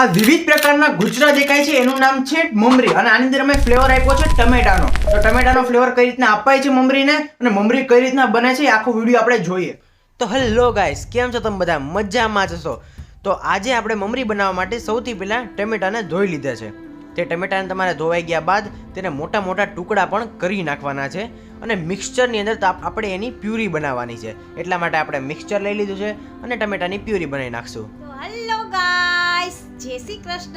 આ વિવિધ પ્રકારના ગુજરા દેખાય છે. એનું નામ છે મમરી અને આની અંદર અમે ફ્લેવર આપ્યો છે ટમેટાનો. તો ટમેટાનો ફ્લેવર કઈ રીતના અપાય છે મમરીને અને મમરી કઈ રીતના બને છે આખો વીડિયો આપણે જોઈએ. તો હેલો ગાઈસ કેમ છો તમે બધા? મજામાં જશો તો આજે આપણે મમરી બનાવવા માટે સૌથી પહેલાં ટમેટાને ધોઈ લીધા છે. તે ટમેટાને તમારે ધોવાઈ ગયા બાદ તેને મોટા મોટા ટુકડા પણ કરી નાખવાના છે અને મિક્સચરની અંદર આપણે એની પ્યુરી બનાવવાની છે. એટલા માટે આપણે મિક્સચર લઈ લીધું છે અને ટમેટાની પ્યુરી બનાવી નાખશું. શ્રી કૃષ્ણ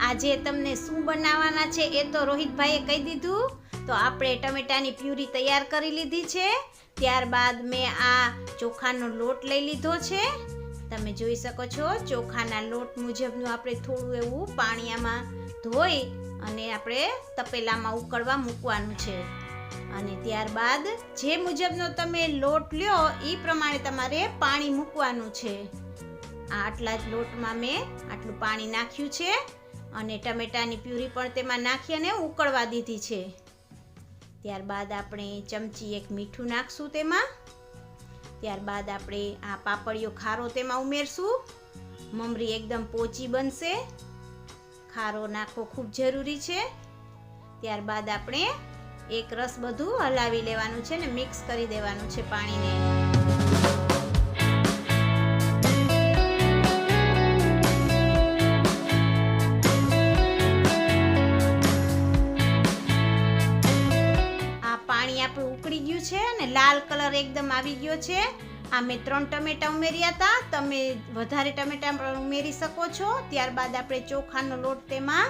આજે તમને શું બનાવવાના છે એ તો રોહિતભાઈએ કહી દીધું. તો આપણે ટમેટાની પ્યુરી તૈયાર કરી લીધી છે. ત્યારબાદ મેં આ ચોખાનો લોટ લઈ લીધો છે. તમે જોઈ શકો છો, ચોખાના લોટ મુજબનું આપણે થોડું એવું પાણીયામાં ધોઈ અને આપણે તપેલામાં ઉકળવા મૂકવાનું છે. અને ત્યારબાદ જે મુજબનો તમે લોટ લ્યો એ પ્રમાણે તમારે પાણી મૂકવાનું છે. આટલા જ લોટમાં મેં આટલું પાણી નાખ્યું છે અને ટમેટાની પ્યુરી પણ તેમાં નાખી અને ઉકળવા દીધી છે. ત્યારબાદ આપણે ચમચી એક મીઠું નાખશું તેમાં. ત્યારબાદ આપણે આ પાપડીઓ ખારો તેમાં ઉમેરશું. મમરી એકદમ પોચી બનશે. ખારો નાખવો ખૂબ જરૂરી છે. ત્યારબાદ આપણે એક રસ બધું હલાવી લેવાનું છે ને મિક્સ કરી દેવાનું છે પાણીને. છે અને લાલ કલર એકદમ આવી ગયો છે. આ મેં ત્રણ ટમેટા ઉમેર્યા હતા. તમે વધારે ટમેટા ઉમેરી શકો છો. ત્યારબાદ આપણે ચોખાનો લોટ તેમાં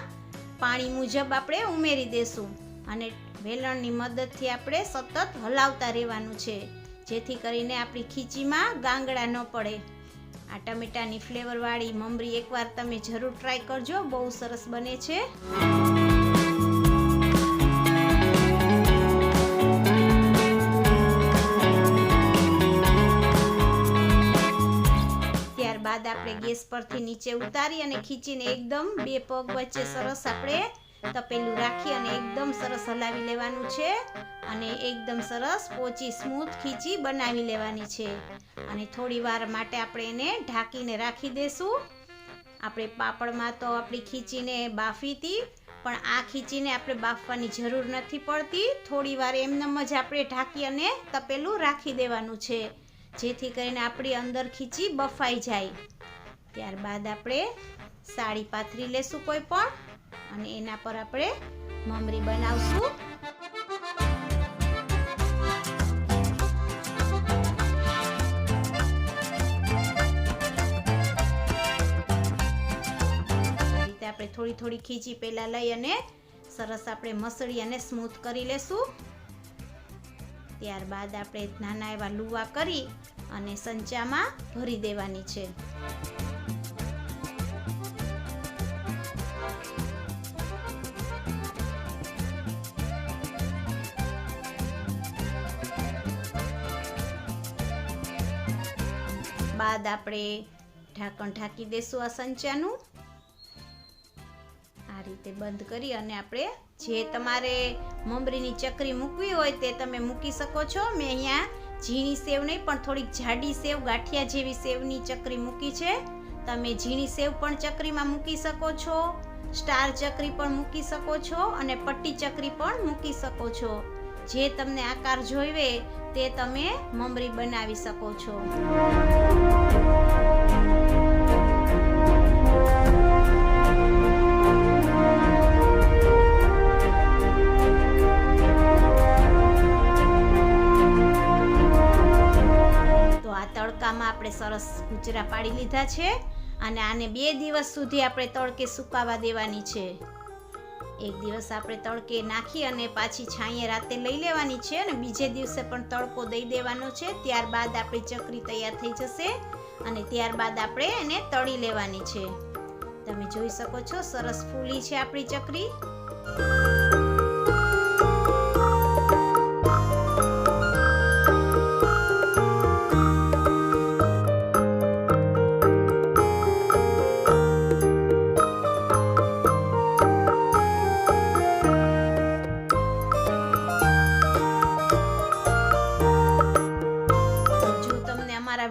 પાણી મુજબ આપણે ઉમેરી દેશું. અને વેલણની મદદથી આપણે સતત હલાવતા રહેવાનું છે. જેથી કરીને આપણી ખીચીમાં ગાંગડા ન પડે. આ ટમેટાની ફ્લેવરવાળી મમરી એકવાર તમે જરૂર ટ્રાય કરજો. બહુ સરસ બને છે. આપણે ગેસ પરથી નીચે ઉતારી અને ખીચીને એકદમ બે પગ વચ્ચે સરસ આપણે તપેલું રાખી અને એકદમ સરસ હલાવી લેવાનું છે. અને એકદમ સરસ પોચી સ્મૂથ ખીચી બનાવી લેવાની છે. અને થોડી વાર માટે આપણે એને ઢાંકીને રાખી દેશું. આપણે પાપડમાં તો આપણી ખીચીને બાફી હતી, પણ આ ખીચીને આપણે બાફવાની જરૂર નથી પડતી. થોડી વાર એમનેમ જ આપણે ઢાંકી અને તપેલું રાખી દેવાનું છે, જેથી કરીને આપણી અંદર ખીચી બફાઈ જાય. ત્યારબાદ આપણે સાડી પાથરી લેશું કોઈ પણ અને એના પર આપણે મમરી બનાવશું. આપણે થોડી થોડી ખીચી પહેલા લઈ અને સરસ આપણે મસળી અને સ્મૂથ કરી લેશું. ત્યારબાદ આપણે નાના એવા લુવા કરી અને સંચામાં ભરી દેવાની છે. બાદ આપણે ઢાંકણ ઢાંકી દેશું આ સંચાનું. આ રીતે બંધ કરી અને આપણે જે તમારે મમરીની ચકરી મૂકવી હોય તે તમે મૂકી શકો છો. મેં અહીંયા ઝીણી સેવ નહીં, પણ થોડીક જાડી સેવ, ગાંઠિયા જેવી સેવની ચકરી મૂકી છે. તમે ઝીણી સેવ પણ ચકરીમાં મૂકી શકો છો, સ્ટાર ચકરી પણ મૂકી શકો છો અને પટ્ટી ચકરી પણ મૂકી શકો છો. જે તમને આકાર જોઈવે, તે તમે મમરી બનાવી શકો છો. તો આ તડકામાં આપણે સરસ કૂચરા પાડી લીધા છે, અને આને બે દિવસ સુધી આપણે તડકે સુકાવા દેવાની છે. એક દિવસ આપણે તડકે નાખી અને પાછી છાંયે રાતે લઈ લેવાની છે અને બીજે દિવસે પણ તડકો દઈ દેવાનો છે. ત્યારબાદ આપણી ચકરી તૈયાર થઈ જશે અને ત્યારબાદ આપણે એને તળી લેવાની છે. તમે જોઈ શકો છો, સરસ ફૂલી છે આપણી ચકરી.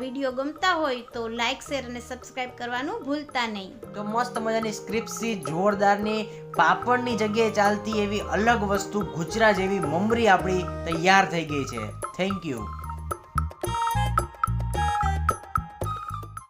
વીડિયો ગમતા હોય તો લાઈક, શેર અને સબસ્ક્રાઇબ કરવાનું ભૂલતા નહીં. તો મસ્ત મજાની સ્ક્રિપ્સી જોરદારની, પાપડની જગ્યાએ ચાલતી એવી અલગ વસ્તુ ગુજરા જેવી મમરી આપણી તૈયાર થઈ ગઈ છે. Thank you